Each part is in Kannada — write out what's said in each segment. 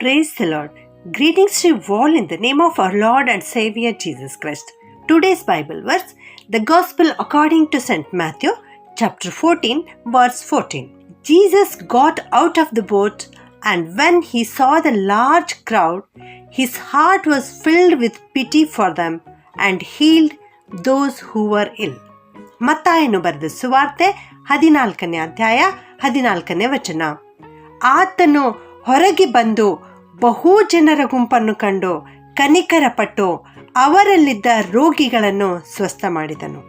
Praise the Lord. Greetings to you all in the name of our Lord and Savior Jesus Christ. Today's Bible verse, the Gospel according to St. Matthew, chapter 14, verse 14. Jesus got out of the boat, and when he saw the large crowd, his heart was filled with pity for them and healed those who were ill. ಮತ್ತಾಯನು ಬರೆದ ಸುವಾರ್ತೆ ಹದಿನಾಲ್ಕನೇ ಅಧ್ಯಾಯ ಹದಿನಾಲ್ಕನೇ ವಚನ ಆತನು ಹೊರಗೆ ಬಂದು ಬಹು ಜನರ ಗುಂಪನ್ನು ಕಂಡು ಕನಿಕರಪಟ್ಟು ಅವರಲ್ಲಿದ್ದ ರೋಗಿಗಳನ್ನು ಸ್ವಸ್ಥ ಮಾಡಿದನು.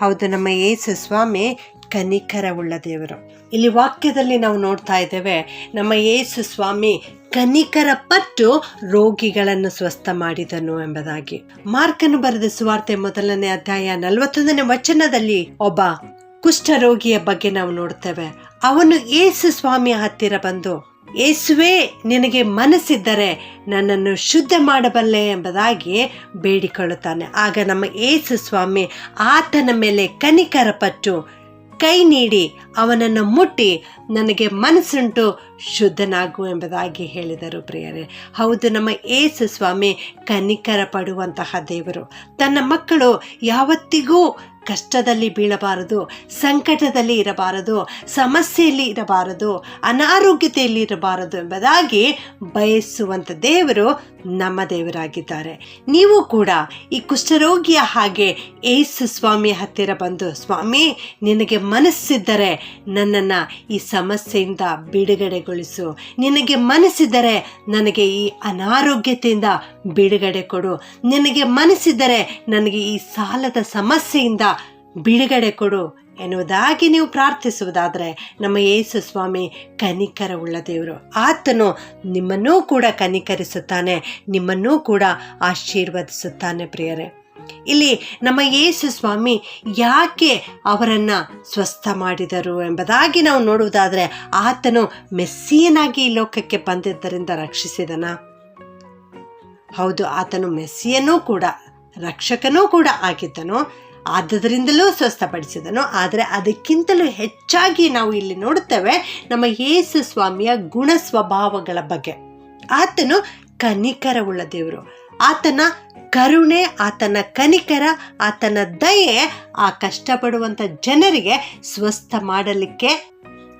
ಹೌದು ನಮ್ಮ ಯೇಸು ಸ್ವಾಮಿ ಕನಿಕರವುಳ್ಳ ದೇವರು. ಇಲ್ಲಿ ವಾಕ್ಯದಲ್ಲಿ ನಾವು ನೋಡ್ತಾ ಇದ್ದೇವೆ, ನಮ್ಮ ಯೇಸು ಸ್ವಾಮಿ ಕನಿಕರ ಪಟ್ಟು ರೋಗಿಗಳನ್ನು ಸ್ವಸ್ಥ ಮಾಡಿದನು ಎಂಬುದಾಗಿ. ಮಾರ್ಕನ್ನು ಬರೆದ ಸುವಾರ್ತೆ ಮೊದಲನೇ ಅಧ್ಯಾಯ ನಲವತ್ತೊಂದನೇ ವಚನದಲ್ಲಿ ಒಬ್ಬ ಕುಷ್ಠರೋಗಿಯ ಬಗ್ಗೆ ನಾವು ನೋಡ್ತೇವೆ. ಅವನು ಯೇಸು ಸ್ವಾಮಿಯ ಹತ್ತಿರ ಬಂದು ಯೇಸುವೆ, ನಿನಗೆ ಮನಸ್ಸಿದ್ದರೆ ನನ್ನನ್ನು ಶುದ್ಧ ಮಾಡಬಲ್ಲೆ ಎಂಬುದಾಗಿ ಬೇಡಿಕೊಳ್ಳುತ್ತಾನೆ. ಆಗ ನಮ್ಮ ಏಸು ಸ್ವಾಮಿ ಆತನ ಮೇಲೆ ಕನಿಕರ ಪಟ್ಟು ಕೈ ನೀಡಿ ಅವನನ್ನು ಮುಟ್ಟಿ ನನಗೆ ಮನಸ್ಸುಂಟು ಶುದ್ಧನಾಗು ಎಂಬುದಾಗಿ ಹೇಳಿದರು ಪ್ರಿಯರೇ. ಹೌದು, ನಮ್ಮ ಏಸು ಸ್ವಾಮಿ ಕನಿಕರ ಪಡುವಂತಹ ದೇವರು. ತನ್ನ ಮಕ್ಕಳು ಯಾವತ್ತಿಗೂ ಕಷ್ಟದಲ್ಲಿ ಬೀಳಬಾರದು ಸಂಕಟದಲ್ಲಿ ಇರಬಾರದು ಸಮಸ್ಯೆಯಲ್ಲಿ ಇರಬಾರದು ಅನಾರೋಗ್ಯತೆಯಲ್ಲಿ ಇರಬಾರದು ಎಂಬುದಾಗಿ ಬಯಸುವಂಥ ದೇವರು ನಮ್ಮ ದೇವರಾಗಿದ್ದಾರೆ. ನೀವು ಕೂಡ ಈ ಕುಷ್ಠರೋಗಿಯ ಹಾಗೆ ಏಸು ಸ್ವಾಮಿ ಹತ್ತಿರ ಬಂದು, ಸ್ವಾಮಿ, ನಿನಗೆ ಮನಸ್ಸಿದ್ದರೆ ನನ್ನನ್ನು ಈ ಸಮಸ್ಯೆಯಿಂದ ಬಿಡುಗಡೆಗೊಳಿಸು. ನಿನಗೆ ಮನಸ್ಸಿದ್ದರೆ ನನಗೆ ಈ ಅನಾರೋಗ್ಯತೆಯಿಂದ ಬಿಡುಗಡೆ ಕೊಡು. ನಿನಗೆ ಮನಸ್ಸಿದ್ದರೆ ನನಗೆ ಈ ಸಾಲದ ಸಮಸ್ಯೆಯಿಂದ ಬಿಡುಗಡೆ ಕೊಡು ಎನ್ನುವುದಾಗಿ ನೀವು ಪ್ರಾರ್ಥಿಸುವುದಾದರೆ ನಮ್ಮ ಯೇಸು ಸ್ವಾಮಿ ಕನಿಕರ ಉಳ್ಳ ದೇವರು. ಆತನು ನಿಮ್ಮನ್ನೂ ಕೂಡ ಕನಿಕರಿಸುತ್ತಾನೆ, ನಿಮ್ಮನ್ನೂ ಕೂಡ ಆಶೀರ್ವದಿಸುತ್ತಾನೆ ಪ್ರಿಯರೇ. ಇಲ್ಲಿ ನಮ್ಮ ಯೇಸು ಸ್ವಾಮಿ ಯಾಕೆ ಅವರನ್ನು ಸ್ವಸ್ಥ ಮಾಡಿದರು ಎಂಬುದಾಗಿ ನಾವು ನೋಡುವುದಾದರೆ ಆತನು ಮೆಸ್ಸಿಯನಾಗಿ ಈ ಲೋಕಕ್ಕೆ ಬಂದಿದ್ದರಿಂದ ರಕ್ಷಿಸಿದನ. ಹೌದು, ಆತನು ಮೆಸ್ಸಿಯನೂ ಕೂಡ, ರಕ್ಷಕನೂ ಕೂಡ ಆಗಿದ್ದನು. ಆದ್ದರಿಂದಲೂ ಸ್ವಸ್ಥಪಡಿಸಿದನು. ಆದರೆ ಅದಕ್ಕಿಂತಲೂ ಹೆಚ್ಚಾಗಿ ನಾವು ಇಲ್ಲಿ ನೋಡುತ್ತೇವೆ ನಮ್ಮ ಯೇಸು ಸ್ವಾಮಿಯ ಗುಣ ಸ್ವಭಾವಗಳ ಬಗ್ಗೆ. ಆತನು ಕನಿಕರವುಳ್ಳ ದೇವರು. ಆತನ ಕರುಣೆ, ಆತನ ಕನಿಕರ, ಆತನ ದಯೆ ಆ ಕಷ್ಟಪಡುವಂಥ ಜನರಿಗೆ ಸ್ವಸ್ಥ ಮಾಡಲಿಕ್ಕೆ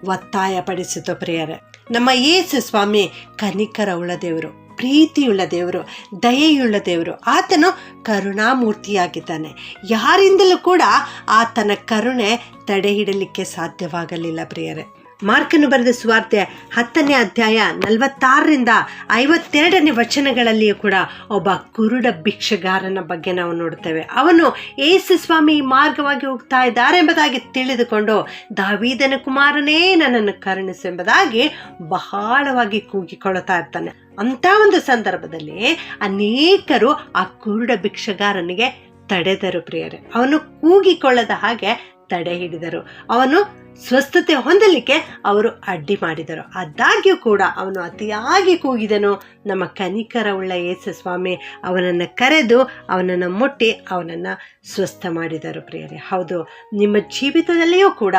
ಒತ್ತಾಯಪಡಿಸಿತು ಪ್ರಿಯರೇ. ನಮ್ಮ ಯೇಸು ಸ್ವಾಮಿ ಕನಿಕರವುಳ್ಳ ದೇವರು. ಪ್ರೀತಿಯುಳ್ಳ ದೇವರು ದಯೆಯುಳ್ಳ ದೇವರು. ಆತನು ಕರುಣಾಮೂರ್ತಿಯಾಗಿದ್ದಾನೆ. ಯಾರಿಂದಲೂ ಕೂಡ ಆತನ ಕರುಣೆ ತಡೆಹಿಡಲಿಕ್ಕೆ ಸಾಧ್ಯವಾಗಲಿಲ್ಲ ಪ್ರಿಯರೇ. ಮಾರ್ಕನು ಬರೆದ ಸುವಾರ್ತೆ ಹತ್ತನೇ ಅಧ್ಯಾಯ ನಲವತ್ತಾರರಿಂದ ಐವತ್ತೆರಡನೇ ವಚನಗಳಲ್ಲಿಯೂ ಕೂಡ ಒಬ್ಬ ಕುರುಡ ಭಿಕ್ಷಗಾರನ ಬಗ್ಗೆ ನಾವು ನೋಡ್ತೇವೆ ಅವನು ಏಸು ಸ್ವಾಮಿ ಮಾರ್ಗವಾಗಿ ಹೋಗ್ತಾ ಇದ್ದಾರೆ ಎಂಬುದಾಗಿ ತಿಳಿದುಕೊಂಡು ದಾವೀದನ ಕುಮಾರನೇ ನನ್ನನ್ನು ಕರುಣಿಸು ಎಂಬುದಾಗಿ ಬಹಳವಾಗಿ ಕೂಗಿಕೊಳ್ಳುತ್ತಾ ಇರ್ತಾನೆ. ಅಂತ ಒಂದು ಸಂದರ್ಭದಲ್ಲಿ ಅನೇಕರು ಆ ಕುರುಡ ಭಿಕ್ಷಗಾರನಿಗೆ ತಡೆದರು ಪ್ರಿಯರೇ. ಅವನು ಕೂಗಿಕೊಳ್ಳದ ಹಾಗೆ ತಡೆ ಹಿಡಿದರು. ಅವನು ಸ್ವಸ್ಥತೆ ಹೊಂದಲಿಕ್ಕೆ ಅವರು ಅಡ್ಡಿ ಮಾಡಿದರು. ಆದಾಗ್ಯೂ ಕೂಡ ಅವನು ಅತಿಯಾಗಿ ಕೂಗಿದನು. ನಮ್ಮ ಕನಿಕರ ಉಳ್ಳ ಯೇಸು ಸ್ವಾಮಿ ಅವನನ್ನು ಕರೆದು ಅವನನ್ನು ಮುಟ್ಟಿ ಅವನನ್ನು ಸ್ವಸ್ಥ ಮಾಡಿದರು ಪ್ರಿಯರೇ. ಹೌದು, ನಿಮ್ಮ ಜೀವಿತದಲ್ಲಿಯೂ ಕೂಡ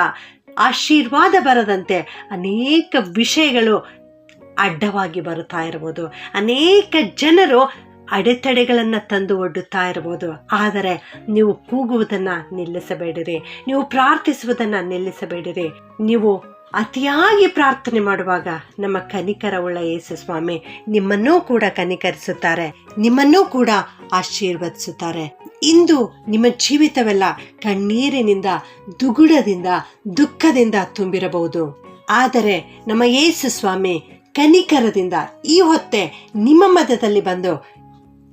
ಆಶೀರ್ವಾದ ಬರದಂತೆ ಅನೇಕ ವಿಷಯಗಳು ಅಡ್ಡವಾಗಿ ಬರುತ್ತಾ ಇರ್ಬೋದು. ಅನೇಕ ಜನರು ಅಡೆತಡೆಗಳನ್ನು ತಂದು ಒಡ್ಡುತ್ತಾ ಇರಬಹುದು ಆದರೆ ನೀವು ಕೂಗುವುದನ್ನು ನಿಲ್ಲಿಸಬೇಡಿರಿ. ನೀವು ಪ್ರಾರ್ಥಿಸುವುದನ್ನು ನಿಲ್ಲಿಸಬೇಡಿರಿ. ನೀವು ಅತಿಯಾಗಿ ಪ್ರಾರ್ಥನೆ ಮಾಡುವಾಗ ನಮ್ಮ ಕನಿಕರವುಳ್ಳ ಯೇಸು ಸ್ವಾಮಿ ನಿಮ್ಮನ್ನೂ ಕೂಡ ಕನಿಕರಿಸುತ್ತಾರೆ. ನಿಮ್ಮನ್ನೂ ಕೂಡ ಆಶೀರ್ವದಿಸುತ್ತಾರೆ. ಇಂದು ನಿಮ್ಮ ಜೀವಿತವೆಲ್ಲ ಕಣ್ಣೀರಿನಿಂದ, ದುಗುಡದಿಂದ, ದುಃಖದಿಂದ ತುಂಬಿರಬಹುದು. ಆದರೆ ನಮ್ಮ ಯೇಸು ಸ್ವಾಮಿ ಕನಿಕರದಿಂದ ಈ ಹೊತ್ತೆ ನಿಮ್ಮ ಮಧ್ಯದಲ್ಲಿ ಬಂದು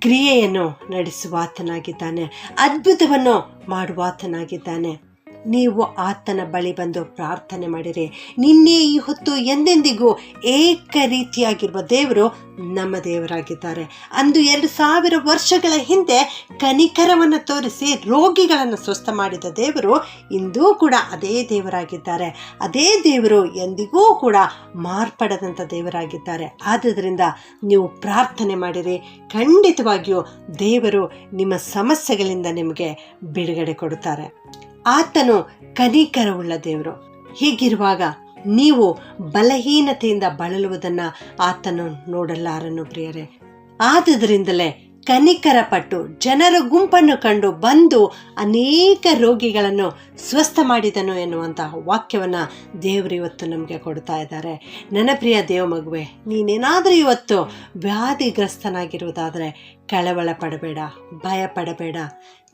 ಕ್ರಿಯೆಯನ್ನು ನಡೆಸುವಾತನಾಗಿದ್ದಾನೆ ಅದ್ಭುತವನ್ನು ಮಾಡುವಾತನಾಗಿದ್ದಾನೆ. ನೀವು ಆತನ ಬಳಿ ಬಂದು ಪ್ರಾರ್ಥನೆ ಮಾಡಿರಿ. ನಿನ್ನೆ ಈ ಹೊತ್ತು ಎಂದೆಂದಿಗೂ ಏಕ ರೀತಿಯಾಗಿರುವ ದೇವರು ನಮ್ಮ ದೇವರಾಗಿದ್ದಾರೆ. ಅಂದು ಎರಡು ಸಾವಿರ ವರ್ಷಗಳ ಹಿಂದೆ ಕನಿಕರವನ್ನು ತೋರಿಸಿ ರೋಗಿಗಳನ್ನು ಸ್ವಸ್ಥ ಮಾಡಿದ ದೇವರು ಇಂದೂ ಕೂಡ ಅದೇ ದೇವರಾಗಿದ್ದಾರೆ. ಅದೇ ದೇವರು ಎಂದಿಗೂ ಕೂಡ ಮಾರ್ಪಡದಂಥ ದೇವರಾಗಿದ್ದಾರೆ. ಆದ್ದರಿಂದ ನೀವು ಪ್ರಾರ್ಥನೆ ಮಾಡಿರಿ. ಖಂಡಿತವಾಗಿಯೂ ದೇವರು ನಿಮ್ಮ ಸಮಸ್ಯೆಗಳಿಂದ ನಿಮಗೆ ಬಿಡುಗಡೆ ಕೊಡುತ್ತಾರೆ. ಆತನು ಕನಿಕರವುಳ್ಳ ದೇವರು. ಹೀಗಿರುವಾಗ ನೀವು ಬಲಹೀನತೆಯಿಂದ ಬಳಲುವುದನ್ನು ಆತನು ನೋಡಲಾರನು ಪ್ರಿಯರೇ. ಆದುದರಿಂದಲೇ ಕನಿಕರ ಪಟ್ಟು ಜನರ ಗುಂಪನ್ನು ಕಂಡು ಬಂದು ಅನೇಕ ರೋಗಿಗಳನ್ನು ಸ್ವಸ್ಥ ಮಾಡಿದನು ಎನ್ನುವಂತಹ ವಾಕ್ಯವನ್ನು ದೇವರು ಇವತ್ತು ನಮಗೆ ಕೊಡ್ತಾ ಇದ್ದಾರೆ. ನನ್ನ ಪ್ರಿಯ ದೇವ ಮಗುವೆ, ನೀನೇನಾದರೂ ಇವತ್ತು ವ್ಯಾಧಿಗ್ರಸ್ತನಾಗಿರುವುದಾದರೆ ಕಳವಳ ಪಡಬೇಡ, ಭಯ ಪಡಬೇಡ,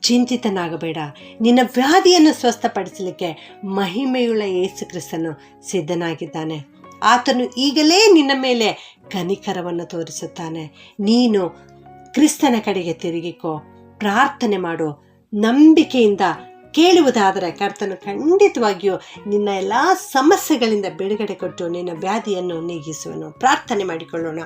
ಚಿಂತಿತನಾಗಬೇಡ. ನಿನ್ನ ವ್ಯಾಧಿಯನ್ನು ಸ್ವಸ್ಥಪಡಿಸಲಿಕ್ಕೆ ಮಹಿಮೆಯುಳ್ಳ ಯೇಸು ಕ್ರಿಸ್ತನು ಸಿದ್ಧನಾಗಿದ್ದಾನೆ. ಆತನು ಈಗಲೇ ನಿನ್ನ ಮೇಲೆ ಕನಿಕರವನ್ನು ತೋರಿಸುತ್ತಾನೆ. ನೀನು ಕ್ರಿಸ್ತನ ಕಡೆಗೆ ತಿರುಗಿಕೋ, ಪ್ರಾರ್ಥನೆ ಮಾಡು, ನಂಬಿಕೆಯಿಂದ ಕೇಳುವುದಾದರೆ ಕರ್ತನು ಖಂಡಿತವಾಗಿಯೂ ನಿನ್ನ ಎಲ್ಲ ಸಮಸ್ಯೆಗಳಿಂದ ಬಿಡುಗಡೆ ಕೊಟ್ಟು ನಿನ್ನ ವ್ಯಾಧಿಯನ್ನು ನೀಗಿಸುವನು. ಪ್ರಾರ್ಥನೆ ಮಾಡಿಕೊಳ್ಳೋಣ.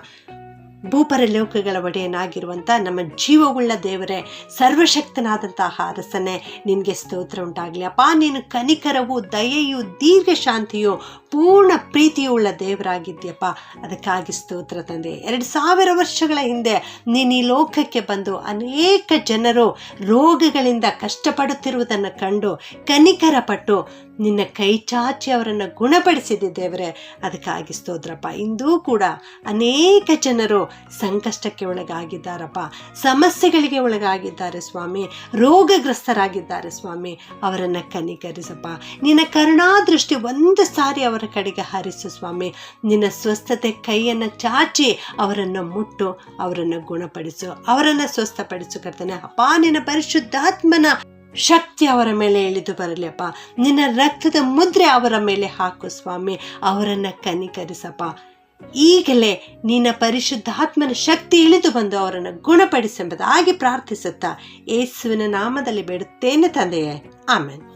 ಭೂಪರ ಲೋಕಗಳ ಒಡೆಯನಾಗಿರುವಂಥ ನಮ್ಮ ಜೀವವುಳ್ಳ ದೇವರೇ, ಸರ್ವಶಕ್ತನಾದಂತಹ ಅರಸನೇ, ನಿನಗೆ ಸ್ತೋತ್ರ ಉಂಟಾಗಲಿ. ಅಪ್ಪ ನೀನು ಕನಿಕರವು ದಯೆಯು ದೀರ್ಘ ಶಾಂತಿಯು ಪೂರ್ಣ ಪ್ರೀತಿಯು ಉಳ್ಳ ದೇವರಾಗಿದ್ಯಪ್ಪ ಅದಕ್ಕಾಗಿ ಸ್ತೋತ್ರ ತಂದೆ. ಎರಡು ಸಾವಿರ ವರ್ಷಗಳ ಹಿಂದೆ ನೀನು ಈ ಲೋಕಕ್ಕೆ ಬಂದು ಅನೇಕ ಜನರು ರೋಗಗಳಿಂದ ಕಷ್ಟಪಡುತ್ತಿರುವುದನ್ನು ಕಂಡು ಕನಿಕರ ಪಟ್ಟು ನಿನ್ನ ಕೈ ಚಾಚಿ ಅವರನ್ನು ಗುಣಪಡಿಸಿದೆ ದೇವರೇ. ಅದಕ್ಕಾಗಿ ಸ್ತೋತ್ರಪ್ಪ. ಇಂದೂ ಕೂಡ ಅನೇಕ ಜನರು ಸಂಕಷ್ಟಕ್ಕೆ ಒಳಗಾಗಿದ್ದಾರಪ್ಪ. ಸಮಸ್ಯೆಗಳಿಗೆ ಒಳಗಾಗಿದ್ದಾರೆ ಸ್ವಾಮಿ. ರೋಗಗ್ರಸ್ತರಾಗಿದ್ದಾರೆ ಸ್ವಾಮಿ. ಅವರನ್ನು ಕನಿಕರಿಸಪ್ಪ. ನಿನ್ನ ಕರುಣಾದೃಷ್ಟಿ ಒಂದು ಸಾರಿ ಅವರ ಕಡೆಗೆ ಹರಿಸು ಸ್ವಾಮಿ. ನಿನ್ನ ಸ್ವಸ್ಥತೆ ಕೈಯನ್ನು ಚಾಚಿ ಅವರನ್ನು ಮುಟ್ಟು, ಅವರನ್ನು ಗುಣಪಡಿಸು, ಅವರನ್ನು ಸ್ವಸ್ಥಪಡಿಸು ಕರ್ತನೆ. ಅಪ್ಪ, ನಿನ್ನ ಪರಿಶುದ್ಧಾತ್ಮನ ಶಕ್ತಿ ಅವರ ಮೇಲೆ ಇಳಿದು ಬರಲಿಯಪ್ಪ. ನಿನ್ನ ರಕ್ತದ ಮುದ್ರೆ ಅವರ ಮೇಲೆ ಹಾಕು ಸ್ವಾಮಿ. ಅವರನ್ನು ಕನಿಕರಿಸಪ್ಪ. ಈಗಲೇ ನಿನ್ನ ಪರಿಶುದ್ಧಾತ್ಮನ ಶಕ್ತಿ ಇಳಿದು ಬಂದು ಅವರನ್ನು ಗುಣಪಡಿಸೆಂಬುದಾಗಿ ಪ್ರಾರ್ಥಿಸುತ್ತಾ ಯೇಸುವಿನ ನಾಮದಲ್ಲಿ ಬಿಡುತ್ತೇನೆ ತಂದೆಯೇ. ಆಮೇಲೆ